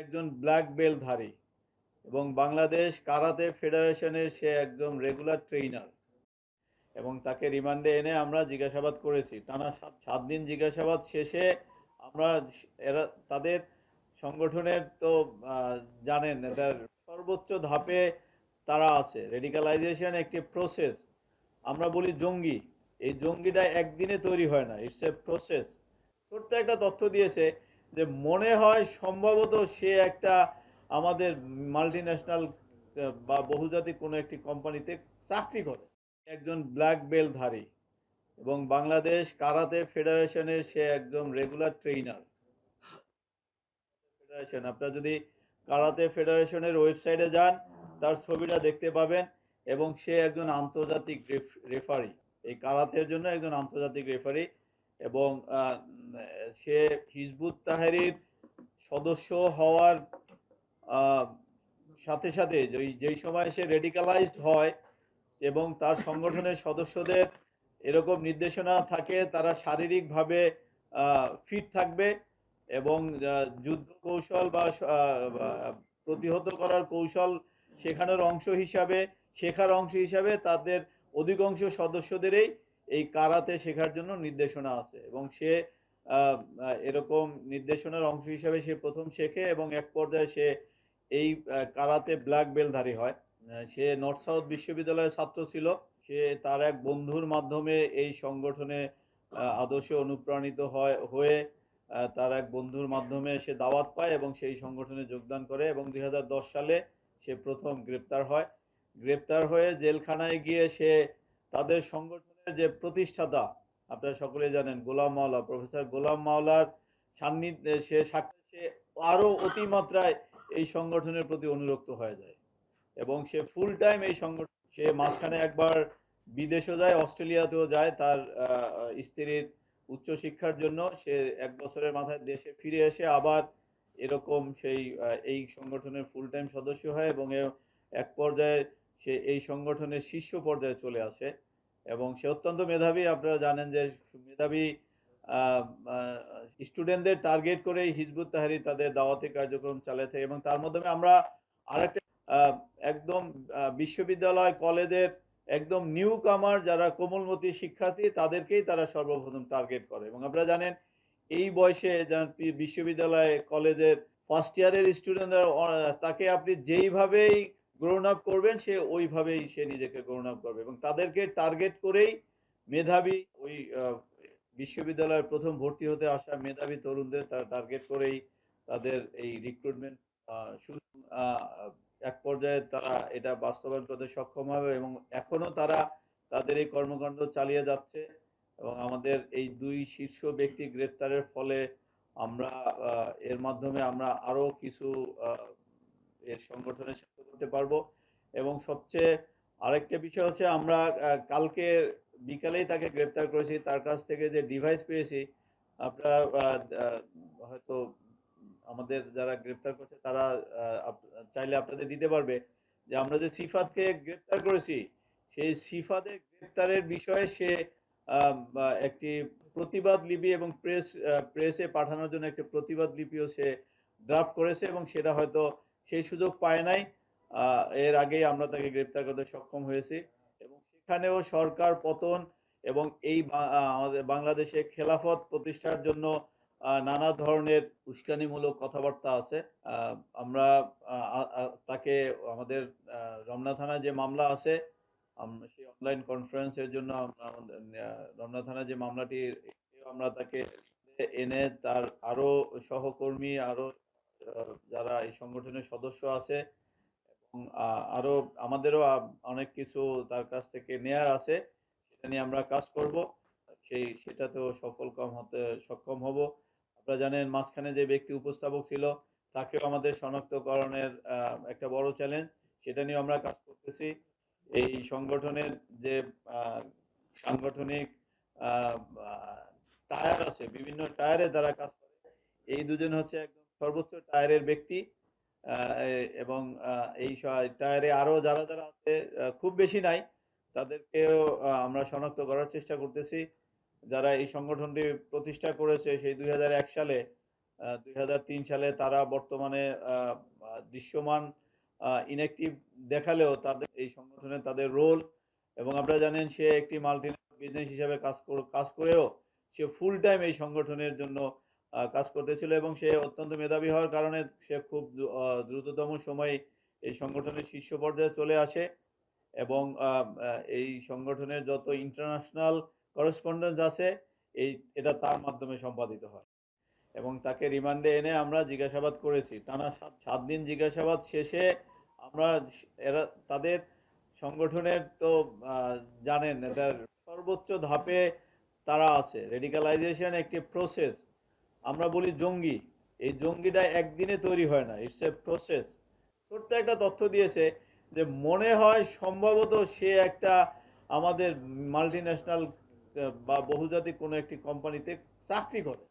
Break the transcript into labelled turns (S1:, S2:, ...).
S1: একজন ব্ল্যাক বেল্টধারী এবং বাংলাদেশ কারাতে ফেডারেশনের সে একজন রেগুলার ট্রেইনার। এবং তাকে রিমান্ডে এনে আমরা জিজ্ঞাসাবাদ করেছি। টানা সাত সাত দিন জিজ্ঞাসাবাদ শেষে আমরা এরা, তাদের সংগঠনের তো জানেন, এটার সর্বোচ্চ ধাপে তারা আছে। রেডিকালাইজেশন একটি প্রসেস। আমরা বলি জঙ্গি। এই জঙ্গিটা একদিনে তৈরি হয় না। It's a process. ছোট্ট একটা তথ্য দিয়েছে যে মনে হয় সম্ভবত সে একটা আমাদের মাল্টি ন্যাশনাল বা বহুজাতিক কোনো একটি কোম্পানিতে চাকরি করে। একজন ব্ল্যাক বেলধারী এবং বাংলাদেশ কারাতে ফেডারেশনের সে একদম রেগুলার ট্রেইনার ফেডারেশন আপনারা যদি কারাতে ফেডারেশনের ওয়েবসাইটে যান, তার ছবিটা দেখতে পাবেন এবং সে একজন আন্তর্জাতিক রেফারি এই কারাতের জন্য একজন আন্তর্জাতিক রেফারি এবং সে হিজবুত তাহারির সদস্য হওয়ার সাথে সাথে যেই সময় সে রেডিকালাইজড হয় এবং তার সংগঠনের সদস্যদের এরকম নির্দেশনা থাকে, তারা শারীরিকভাবে ফিট থাকবে এবং যুদ্ধ কৌশল বা, প্রতিহত করার কৌশল শেখানোর অংশ হিসাবে, শেখার অংশ হিসাবে তাদের অধিকাংশ সদস্যদেরই এই কারাতে শেখার জন্য নির্দেশনা আছে এবং সে এরকম নির্দেশনার অংশ হিসাবে সে প্রথম শেখে এবং এক পর্যায়ে সে এই কারাতে ব্ল্যাক বেলধারী হয়। সে নর্থ সাউথ বিশ্ববিদ্যালয়ের ছাত্র ছিল। সে তার এক বন্ধুর মাধ্যমে এই সংগঠনে আদর্শে অনুপ্রাণিত হয়, হয়ে তার এক বন্ধুর মাধ্যমে সে দাওয়াত পায় এবং সেই সংগঠনে যোগদান করে এবং দু হাজার দশ সালে সে প্রথম গ্রেপ্তার হয়। গ্রেপ্তার হয়ে জেলখানায় গিয়ে সে তাদের সংগঠনের যে প্রতিষ্ঠাতা আপনারা সকলে জানেন, গোলাম মাওলা, প্রফেসর গোলাম মাওলার সান্নিধ্যে সে সে আরও অতিমাত্রায় এই সংগঠনের প্রতি অনুরক্ত হয়ে যায় এবং সে ফুল টাইম এই সংগঠন সে মাঝখানে একবার বিদেশও যায়, অস্ট্রেলিয়াতেও যায় তার স্ত্রীর উচ্চশিক্ষার জন্য। সে এক বছরের মাথায় দেশে ফিরে এসে আবার এরকম সেই এই সংগঠনের ফুল টাইম সদস্য হয় এবং এক পর্যায়ে সে এই সংগঠনের শীর্ষ পর্যায়ে চলে আসে। এবং সে অত্যন্ত মেধাবী। আপনারা জানেন যে মেধাবী স্টুডেন্টদের টার্গেট করে হিজবুত তাহারি তাদের দাওয়াতি কার্যক্রম থাকে এবং তার মাধ্যমে আমরা আরেকটা একদম বিশ্ববিদ্যালয়, কলেজের একদম নিউ কামার যারা কোমলমতি শিক্ষার্থী, তাদেরকেই তারা সর্বপ্রথম টার্গেট করে। এবং আপনারা জানেন, এই বয়সে বিশ্ববিদ্যালয়, কলেজের ফার্স্ট ইয়ারের স্টুডেন্টরা তাকে আপনি যেইভাবেই গ্রোন আপ করবেন, সে ওইভাবেই সে নিজেকে গ্রোন আপ করবে এবং তাদেরকে টার্গেট করেই মেধাবী ওই বিশ্ববিদ্যালয়ের প্রথম ভর্তি হতে আসা মেধাবী তরুণদের তারা টার্গেট করেই তাদের এই রিক্রুটমেন্ট শুরু এক পর্যায়ে তারা এটা বাস্তবায়ন করতে সক্ষম হবে এবং এখনও তারা তাদের এই কর্মকাণ্ড চালিয়ে যাচ্ছে এবং আমাদের এই দুই শীর্ষ ব্যক্তি গ্রেপ্তারের ফলে আমরা এর মাধ্যমে আমরা আরও কিছু এর সংগঠনের সাথে করতে পারব। এবং সবচেয়ে আরেকটা বিষয় হচ্ছে আমরা কালকে বিকালেই তাকে গ্রেপ্তার করেছি। তার কাছ থেকে যে ডিভাইস পেয়েছি, আপনারা হয়তো আমাদের যারা গ্রেপ্তার করছে তারা চাইলে আপনাদের দিতে পারবে যে আমরা যে সিফাতকে গ্রেপ্তার করেছি, সেই সিফাতে গ্রেপ্তারের বিষয়ে সে একটি প্রতিবাদ লিপি এবং প্রেস প্রেসে পাঠানোর জন্য একটি প্রতিবাদ লিপিও সে ড্রাফট করেছে এবং সেটা হয়তো সেই সুযোগ পায় নাই। এর আগেই আমরা তাকে গ্রেপ্তার করতে সক্ষম হয়েছি এবং সেখানেও সরকার পতন এবং এই আমাদের বাংলাদেশে খেলাফত প্রতিষ্ঠার জন্য নানা ধরনের উস্কানিমূলক কথাবার্তা আছে। আমরা তাকে আমাদের রমনা থানা যে মামলা আছে সেই অনলাইন কনফারেন্সের জন্য আমাদের রমনা থানায় যে মামলাটি আমরা তাকে এনে তার আরও সহকর্মী, আরও যারা এই সংগঠনের সদস্য আছে এবং আহ, আরও আমাদেরও অনেক কিছু তার কাছ থেকে নেয়ার আছে। সেটা নিয়ে আমরা কাজ করব। সেই সেটাতেও সফল কম হতে সক্ষম হব। আপনারা জানেন মাঝখানে যে ব্যক্তি উপস্থাপক ছিল তাকেও আমাদের শনাক্তকরণের একটা বড় চ্যালেঞ্জ সেটা নিয়ে আমরা কাজ করতেছি। এই সংগঠনের যে সাংগঠনিক টায়ার আছে বিভিন্ন টায়ারের দ্বারা কাজ করে। এই দুজন হচ্ছে একদম সর্বোচ্চ টায়ারের ব্যক্তি। এবং এই টায়ারে আরও যারা যারা আছে খুব বেশি নাই। তাদেরকেও আমরা শনাক্ত করার চেষ্টা করতেছি। যারা এই সংগঠনটি প্রতিষ্ঠা করেছে, সেই দুই হাজার এক সালে দুই হাজার তিন সালে তারা বর্তমানে দৃশ্যমান ইনঅ্যাক্টিভ দেখালেও তাদের, এই সংগঠনে তাদের রোল এবং আপনারা জানেন, সে একটি মাল্টি বিজনেস হিসাবে কাজ কাজ করেও সে ফুল টাইম এই সংগঠনের জন্য কাজ করতেছিল এবং সে অত্যন্ত মেধাবী হওয়ার কারণে সে খুব দ্রুততম সময়ে এই সংগঠনের শীর্ষ পর্যায়ে চলে আসে এবং এই সংগঠনের যত ইন্টারন্যাশনাল করেসপন্ডেন্স আছে, এই, এটা তার মাধ্যমে সম্পাদিত হয়। এবং তাকে রিমান্ডে এনে আমরা জিজ্ঞাসাবাদ করেছি। টানা সাত সাত দিন জিজ্ঞাসাবাদ শেষে আমরা এরা, তাদের সংগঠনের তো জানেন, এটার সর্বোচ্চ ধাপে তারা আছে। রেডিকালাইজেশন একটি প্রসেস আমরা বলি জঙ্গি। এই জঙ্গিটা একদিনে তৈরি হয় না ইটস এ প্রসেস ছোট্ট একটা তথ্য দিয়েছে যে, মনে হয় সম্ভবত সে একটা আমাদের মাল্টি ন্যাশনাল বা বহুজাতিক কোনো একটি কোম্পানিতে চাকরি করে।